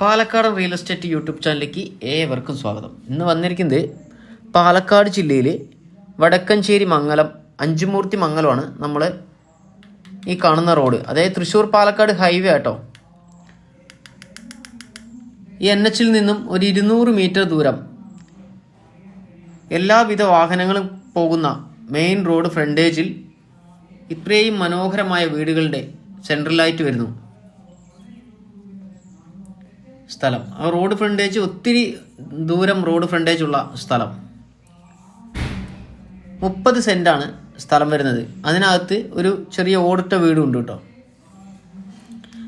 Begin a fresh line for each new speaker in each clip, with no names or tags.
Palakkad real estate YouTube ചാനലിലേക്ക് ഏവർക്കും സ്വാഗതം. ഇന്ന് വന്നിരിക്കുന്നത് പാലക്കാട് ജില്ലയിൽ വടക്കഞ്ചേരി മംഗലം അഞ്ചുമൂർത്തി മംഗലമാണ് നമ്മൾ ഈ കാണുന്ന റോഡ്. അതായത് തൃശ്ശൂർ പാലക്കാട് ഹൈവേ ആട്ടോ. ഈ എൻ എച്ചിൽ നിന്നും ഒരു ഇരുന്നൂറ് മീറ്റർ ദൂരം എല്ലാവിധ വാഹനങ്ങളും പോകുന്ന മെയിൻ റോഡ് ഫ്രണ്ടേജിൽ ഇത്രയും മനോഹരമായ വീടുകളുടെ സെൻട്രലായിട്ട് വരുന്നു. സ്ഥലം. ആ റോഡ് ഫ്രണ്ടേജ് ഒത്തിരി ദൂരം റോഡ് ഫ്രണ്ടേജ് ഉള്ള സ്ഥലം. മുപ്പത് സെന്റാണ് സ്ഥലം വരുന്നത്. അതിനകത്ത് ഒരു ചെറിയ ഓടിട്ട വീടും ഉണ്ട് കേട്ടോ.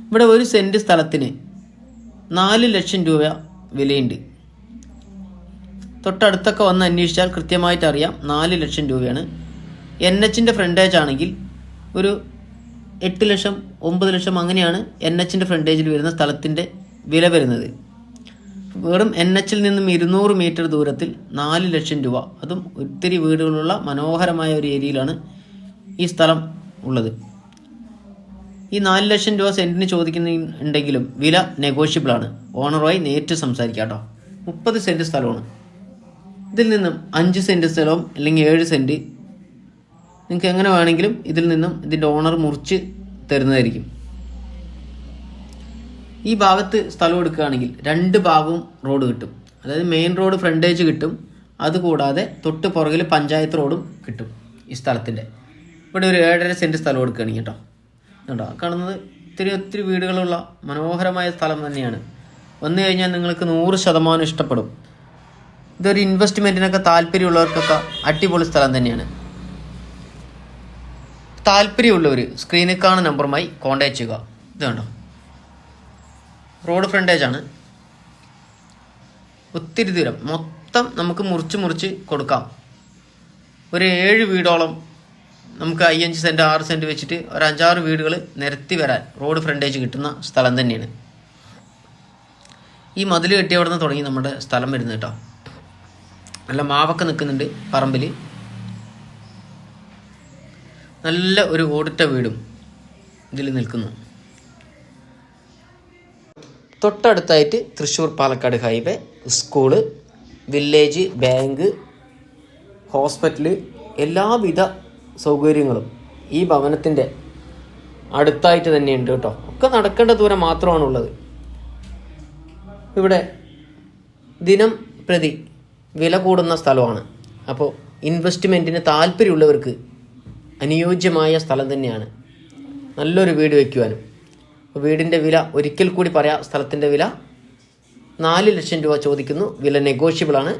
ഇവിടെ ഒരു സെന്റ് സ്ഥലത്തിന് നാല് ലക്ഷം രൂപ വിലയുണ്ട്. തൊട്ടടുത്തൊക്കെ വന്ന് അന്വേഷിച്ചാൽ കൃത്യമായിട്ട് അറിയാം നാല് ലക്ഷം രൂപയാണ്. എൻ എച്ചിന്റെ ഫ്രണ്ടേജ് ആണെങ്കിൽ ഒരു എട്ട് ലക്ഷം ഒമ്പത് ലക്ഷം അങ്ങനെയാണ് എൻ എച്ചിന്റെ ഫ്രണ്ടേജിൽ വരുന്ന സ്ഥലത്തിന്റെ വില വരുന്നത്. വെറും എൻ എച്ചിൽ നിന്നും ഇരുന്നൂറ് മീറ്റർ ദൂരത്തിൽ നാല് ലക്ഷം രൂപ. അതും ഒത്തിരി വീടുകളുള്ള മനോഹരമായ ഒരു ഏരിയയിലാണ് ഈ സ്ഥലം ഉള്ളത്. ഈ നാല് ലക്ഷം രൂപ സെന്റിന് ചോദിക്കുന്നുണ്ടെങ്കിലും വില നെഗോഷ്യബിൾ ആണ്. ഓണറുമായി നേരിട്ട് സംസാരിക്കാം കേട്ടോ. മുപ്പത് സെന്റ് സ്ഥലമാണ്. ഇതിൽ നിന്നും അഞ്ച് സെന്റ് സ്ഥലവും അല്ലെങ്കിൽ ഏഴ് സെന്റ് നിങ്ങൾക്ക് എങ്ങനെ വേണമെങ്കിലും ഇതിൽ നിന്നും ഇതിന്റെ ഓണർ മുറിച്ച് തരുന്നതായിരിക്കും. ഈ ഭാഗത്ത് സ്ഥലം എടുക്കുകയാണെങ്കിൽ രണ്ട് ഭാഗവും റോഡ് കിട്ടും. അതായത് മെയിൻ റോഡ് ഫ്രണ്ടേജ് കിട്ടും. അതുകൂടാതെ തൊട്ട് പുറകിൽ പഞ്ചായത്ത് റോഡും കിട്ടും ഈ സ്ഥലത്തിന്റെ ഇവിടെ ഒരു ഏഴര സെന്റ് സ്ഥലം എടുക്കുകയാണെങ്കിൽ കേട്ടോ. കേട്ടോ കാണുന്നത് ഒത്തിരി ഒത്തിരി വീടുകളുള്ള മനോഹരമായ സ്ഥലം തന്നെയാണ്. വന്നു കഴിഞ്ഞാൽ നിങ്ങൾക്ക് നൂറ് ശതമാനം ഇഷ്ടപ്പെടും. ഇതൊരു ഇൻവെസ്റ്റ്മെന്റിനൊക്കെ താല്പര്യമുള്ളവർക്കൊക്കെ അടിപൊളി സ്ഥലം തന്നെയാണ്. താല്പര്യമുള്ളവർ സ്ക്രീനിൽ കാണുന്ന നമ്പറുമായി കോൺടാക്ട് ചെയ്യുക. ഇത് കണ്ടോ റോഡ് ഫ്രണ്ടേജ് ആണ്. ഒത്തിരി ദൂരം. മൊത്തം നമുക്ക് മുറിച്ച് മുറിച്ച് കൊടുക്കാം. ഒരു ഏഴ് വീടോളം നമുക്ക് അയ്യഞ്ച് സെന്റ് ആറ് സെന്റ് വെച്ചിട്ട് ഒരു അഞ്ചാറ് വീടുകൾ നിരത്തി വരാൻ റോഡ് ഫ്രണ്ടേജ് കിട്ടുന്ന സ്ഥലം തന്നെയാണ്. ഈ മതിൽ കെട്ടിയ അവിടെ നിന്ന് തുടങ്ങി നമ്മുടെ സ്ഥലം വരുന്നത് കേട്ടോ. നല്ല മാവൊക്കെ നിൽക്കുന്നുണ്ട് പറമ്പിൽ നല്ല ഒരു ഓടിട്ട വീടും ഇതിൽ നിൽക്കുന്നു. തൊട്ടടുത്തായിട്ട് Thrissur Palakkad highway school village bank hospital എല്ലാവിധ സൗകര്യങ്ങളും ഈ ഭവനത്തിന്റെ അടുത്തായിട്ട് തന്നെയുണ്ട് കേട്ടോ. ഒക്കെ നടക്കേണ്ട ദൂരം മാത്രമാണുള്ളത്. ഇവിടെ ദിനം പ്രതി വില കൂടുന്ന സ്ഥലമാണ്. അപ്പോൾ ഇൻവെസ്റ്റ്മെന്റിന് താല്പര്യമുള്ളവർക്ക് അനുയോജ്യമായ സ്ഥലം തന്നെയാണ്. നല്ലൊരു വീട് വയ്ക്കുവാനും വീടിന്റെ വില ഒരിക്കൽ കൂടി പറയാം സ്ഥലത്തിന്റെ വില നാല് ലക്ഷം രൂപ ചോദിക്കുന്നു. വില നെഗോഷ്യബിളാണ്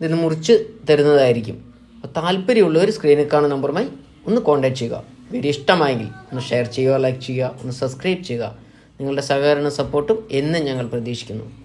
ഇതിന് മുറിച്ച് തരുന്നതായിരിക്കും. അപ്പോൾ താല്പര്യമുള്ളവർ സ്ക്രീനിൽ കാണുന്ന നമ്പറുമായി ഒന്ന് കോൺടാക്ട് ചെയ്യുക. വീഡിയോ ഇഷ്ടമായെങ്കിൽ ഒന്ന് ഷെയർ ചെയ്യുക ലൈക്ക് ചെയ്യുക ഒന്ന് സബ്സ്ക്രൈബ് ചെയ്യുക. നിങ്ങളുടെ സഹകരണ സപ്പോർട്ടും എന്നും ഞങ്ങൾ പ്രതീക്ഷിക്കുന്നു.